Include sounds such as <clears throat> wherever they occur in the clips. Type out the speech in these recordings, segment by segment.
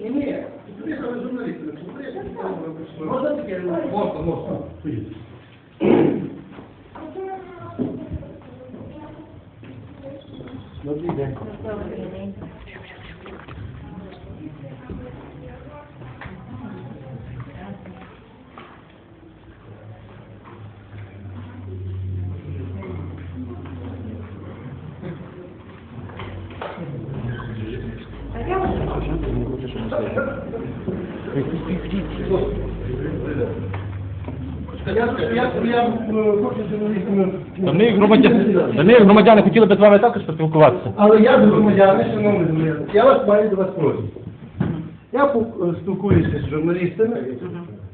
Ні, ні, тобі саме журналісти. Можна таке? Можна, можна. Добрий день. Та ми, громадяни, та ми, громадяни, хотіли би з вами також поспілкуватися. Але я до громадяни, шановні громадяни, я вас маю до вас просьбу. Я е, спілкуюся з журналістами.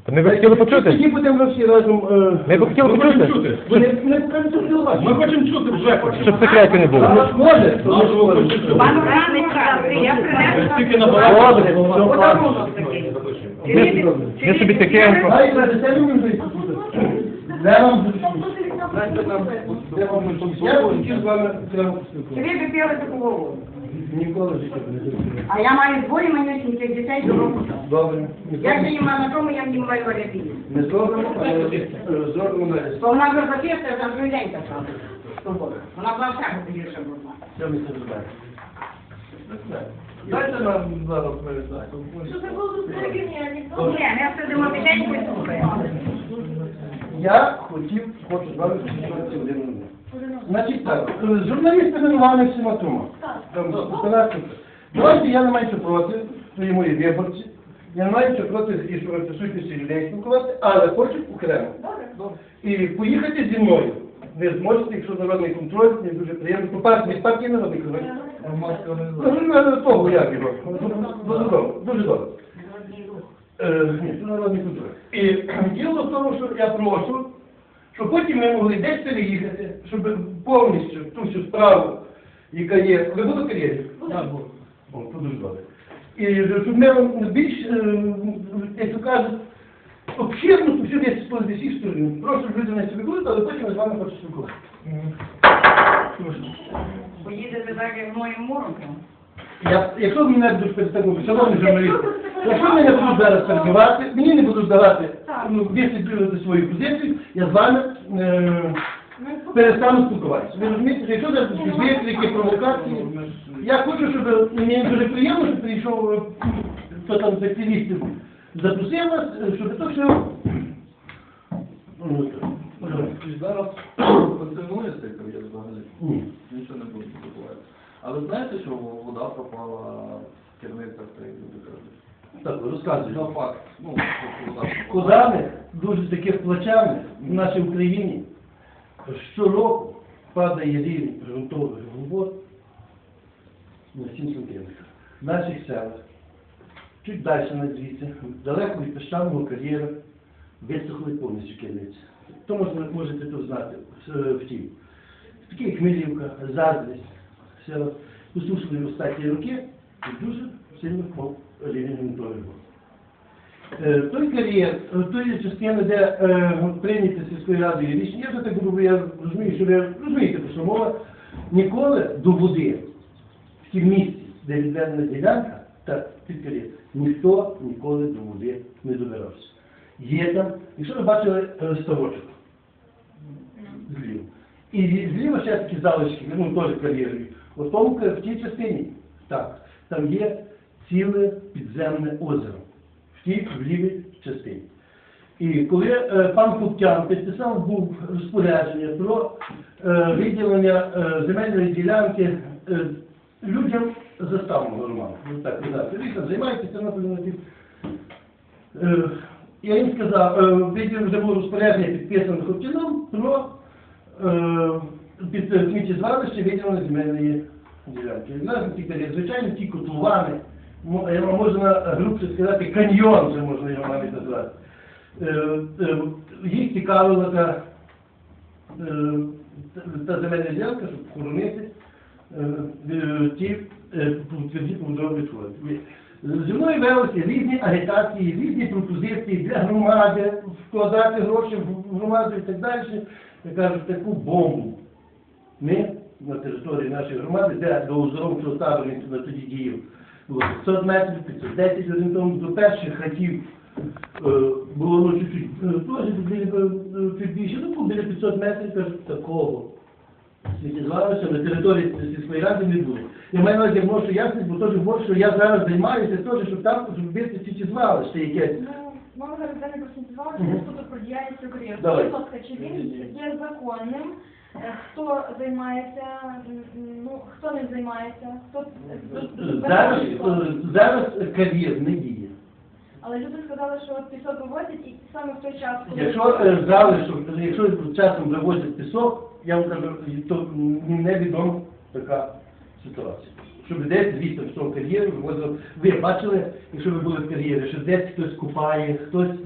Та ми б хотіли Тоді почути. будемо всі разом... е, Ми б хотіли почути, Вони не покажуть телебачення. Ми хочемо чути вже. щоб секретів не було. Може, то може, може. Пан Ранич каже, я принесла Тільки набагато. подарунок такий. Ми, ми собі тихенько. Ай, це це мені вже Де вам де вам Я хотів з вами прямо поспілкуватися. ви б пили таку голову? Ніколи в житті не зробив. А я маю двоє манюсіньких дітей до року. Добре. Я їм на тому, я їм маю варіати. Не зробимо, але зробимо на То вона вже записує, за другий день так. Вона була всяка більше була. Що ми це знаємо? Дайте нам зараз ми знаємо. Ні, ми сидимо тихенько і слухаємо. Я хотів, хочу з вами спілкуватися один один. Значить так, журналісти винувані всіма тома. Давайте я не маю що проти, то є мої виборці. Я не маю що проти і що присутності людей спілкувати, але хочу окремо. І поїхати зі мною. Ви зможете, якщо народний контроль, мені дуже приємно. По партії, партії народний контроль. Ну, ну, того як його. Дуже добре, дуже добре. Ні, це народний контроль. І <clears throat> діло в тому, що я прошу, щоб потім ми могли десь переїхати, щоб повністю ту всю справу, яка є, ви будете кар'єрі? Так, буду. О, то дуже добре. І щоб ми більш, е, як то кажуть, обширно ту всю десь з всіх сторін. Прошу, щоб люди не собі будуть, але потім я з вами хочу спілкуватися. Поїдете так, як моїм мором. Я, якщо ви мене будуть перестакнути, шановні журналісти, якщо мене будуть зараз перебивати, мені не будуть давати ну, висвітлювати свою позицію, я з вами е, перестану спілкуватися. Ви розумієте, що якщо зараз будуть викрики, провокації, я хочу, щоб мені дуже приємно, що прийшов е, хто там з активістів, запросив вас, е, щоб то все. ну, Зараз функціонує цей кар'єр взагалі. Ні. Нічого не буде відбуватися. Але знаєте, що вода пропала в керницях, та як люди кажуть? Так, розказуйте. Ну, факт. Ну, що вода пропала. Кудами, дуже таких плачами в нашій Україні щороку падає рівень ґрунтових глибот на 7 сантиметрів. В наших селах, чуть далі на звідси, далеко від піщаного кар'єру, висохли повністю кільниці. То можна, можете тут знати в- втім. Такі як Хмелівка, Заздрість, села посушили останні роки і дуже сильно впав рівень ґрунтових вод. Той кар'єр, е, той частина, де е, прийняті сільською радою рішення, я вже так говорю, я розумію, що ви розумієте, що мова, ніколи до води в тім місці, де відведена ділянка, та під кар'єр, ніхто ніколи до води не добирався. Є там, якщо ви бачили е, ставочок зліва. І зліва ще такі залишки, ну теж кар'єрові. От тому в тій частині, так, там є ціле підземне озеро в тій в лівій частині. І коли е, пан Куптян підписав був розпорядження про е, виділення е, земельної ділянки е, людям заставного нормально. Ну так, знаю, ви там займаєтеся наприклад. Е, я їм сказав, е, виділено вже було розпорядження підписане Куптяном про е, під е, сміттєзвалище виділення земельної ділянки. Нас тепер, звичайно, ті котловани, вам можна грубше сказати, каньйон вже можна його навіть назвати. Е, е, Їх цікавила та, е, та- земельна ділянка, щоб хоронити е, е, ті е, побудові відходи. Зі мною велися різні агітації, різні пропозиції для громади, вкладати гроші в громаду і так далі. Я кажу, таку бомбу ми на території нашої громади, де до оздоровчого табору він на тоді діяв, 500 метрів, 510 орієнтовно до перших хатів е, було ну, чуть-чуть, е, теж більше, ну, біля 500 метрів, кажуть, такого сміттєзвалища на території сільської ради не буде. Я маю на увазі, вношу ясність, бо теж говорю, що я зараз займаюся теж, щоб там зробити сміттєзвалище якесь. Ну, ми зараз не Мгм. що тут про діяльність України. Будь ласка, чи він є законним? Е, Хто займається, ну, хто ним займається? Хто Зараз, е, зараз кар'єр не діє. Але люди сказали, що от пісок вивозять і саме в той час, коли... Якщо е, залишок, якщо часом вивозять пісок, я вам кажу, то невідома така ситуація. Щоб десь звідти в цьому кар'єрі вивозили. Ви бачили, якщо ви були в кар'єрі, що десь хтось купає, хтось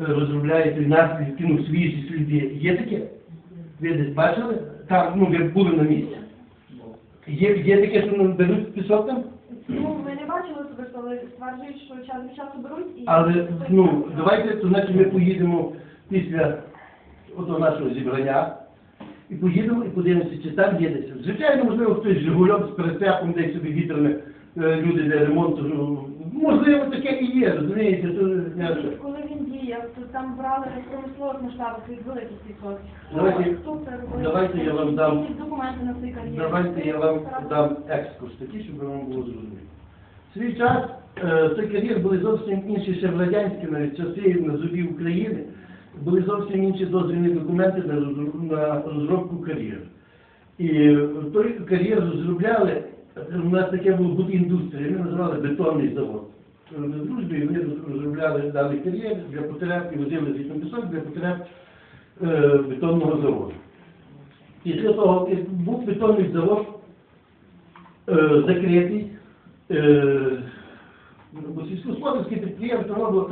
розробляє наслідки, ну, свіжі сліди. Є таке? Ви десь бачили? Там, ну, ви були на місці. Є, є таке, що ну, беруть пісок там? Ну, ми не бачили особисто, але стверджують, що час від часу беруть і... Але ну давайте то значить ми поїдемо після ото нашого зібрання і поїдемо і подивимося, чи там є десь. Звичайно, можливо, хтось з Жигульом з перецепом десь собі вітрами е, люди для ремонту. ну, Можливо, таке і є, розумієте, то Коли він діяв, то там брали в промислових масштабах від великих відсотків. Давайте- я вам дам- документи на кар'єр? Давайте я вам дам екскурс такий, щоб вам було зрозуміло. В свій час е, цей кар'єр були зовсім інші ще в радянські навіть часи на зубі України. Були зовсім інші дозвільні документи на, розру- на розробку кар'єру. І той кар'єр розробляли, у нас таке було будіндустрія, ми називали бетонний завод. На дружбі вони розробляли даний кар'єр для потреб і возили звідти пісок для потреб е, бетонного заводу. Після того, як був бетонний завод е, закритий, е, підприємство воно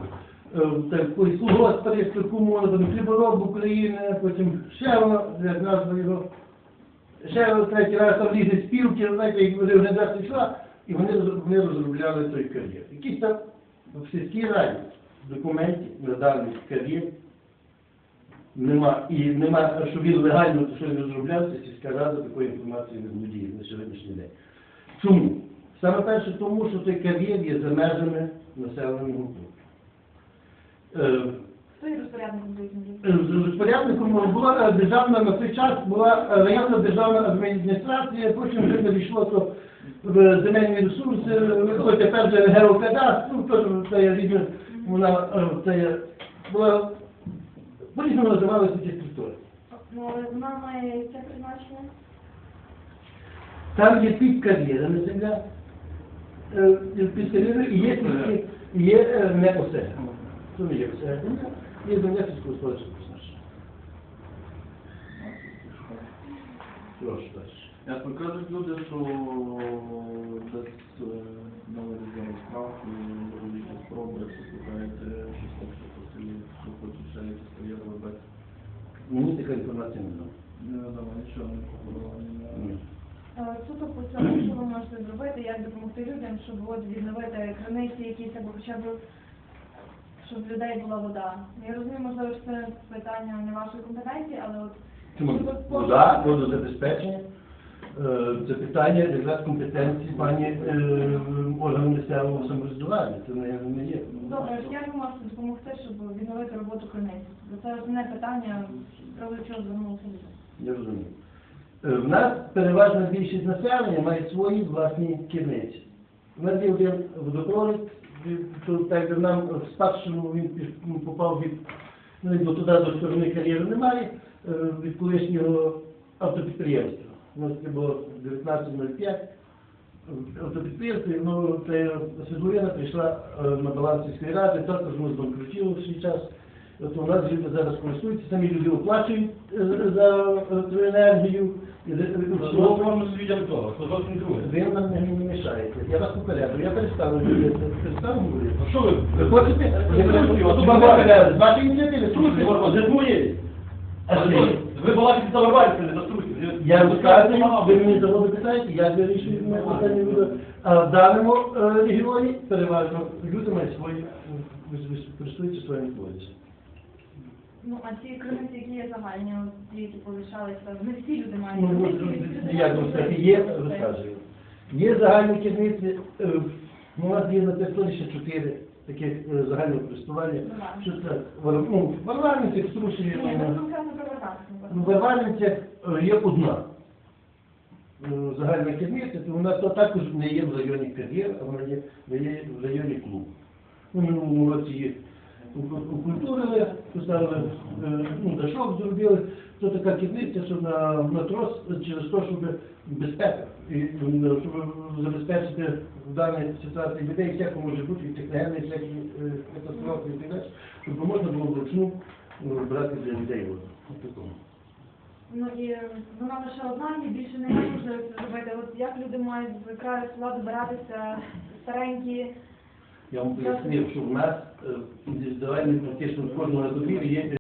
е, такої колгоспарської комуни, там хлібороб України, потім ще воно, як назва його, ще третій раз там різні спілки, знаєте, як вони організації йшла, і вони, вони розробляли той кар'єр. Якісь там в сільській раді документів на даний кар'єр Нема. І нема, що він легально що він розроблявся, сільська рада такої інформації не володіє на сьогоднішній день. Чому? Саме перше тому, що той кар'єр є за межами населеного пункту. Е, Хто є розпорядником з розпорядником була е, державна на той час була е, районна державна адміністрація, потім вже то в земельні ресурси, ось тепер вже геокадастр, ну теж це є різне, вона е, це є, була по-різному називалися ці структури. Ну, але вона має це призначення. Там є під кар'єрами земля, е, під кар'єрами і є, і є е, не оселя. Не є оселя, є земля сільськогосподарського призначення. Прошу далі. Ясно, кажуть люди, що десь е, наводять справку, робіть спроби, якщо слухаєте, щось що селі, що хочуть ще якісь кар'єри робити. Мені така інформація не знала. Не надава нічого не на... Е, Суто по цьому, що ви можете зробити, як допомогти людям, щоб от відновити криниці якісь або хоча б щоб в людей була вода. Я розумію, можливо, що це питання не вашої компетенції, але от Вода, водозабезпечення. Е, Це питання якраз компетенції пані е, органу місцевого самоврядування. Це не, є. Добре, як ви можете допомогти, щоб відновити роботу криниць? Це основне питання, про чого звернулися люди. Я розумію. Е, В нас переважна більшість населення має свої власні керниці. У нас є один водопровід, так як нам в спадщину він ну, попав від ну, туди до сторони кар'єру немає, від колишнього автопідприємства. У нас це було 19.05 автопідприємство, це Світловина прийшла е, на баланс сільської ради, також воно збанкрутіло в свій час. От у нас люди зараз користуються, самі люди оплачують е, за за- і Слово всього. можна свідом того, що зовсім друге. Ви нам не, мішаєте. Я вас попереду, я перестану говорити. Перестану говорити. Ну що ви? Ви хочете? Вам З вашої ініціативи. Твоє. А що? Ви балакаєте за Горбанська, не за. Я розказую, ви мені заводи питаєте, я вирішую моє питання. буду. А в даному е, регіоні переважно люди мають свої, користуються своїми вулицями. Ну, а ці криниці, які є загальні, ті, які полишалися, не всі люди мають. Ну, які люди я криниці. є, розказую. Є загальні керівниці, е, ну, у нас є на території ще чотири таких е, загального користування. Що це? Ну, ми конкретно про Варварку. Ну, Варварниця е, є одна. Е, Загальна керівниця, то вона то також не є в районі кар'єр, а вона є, є в районі клубу. Ну, в минулому році їх у- укультурили, поставили, е, ну, дашок зробили. То така керівниця, що на, на трос е, через те, щоб безпека, і, е, щоб забезпечити в даній ситуації людей, всяко може бути, і техногенні, всякі е, катастрофи і так далі, щоб можна було вручну е, брати для людей воду. От такому. Ну і вона лише одна, і більше немає можливості зробити. От як люди мають з краю села добиратися старенькі, Я вам пояснив, що в нас е, індивідуальні практично в кожного на є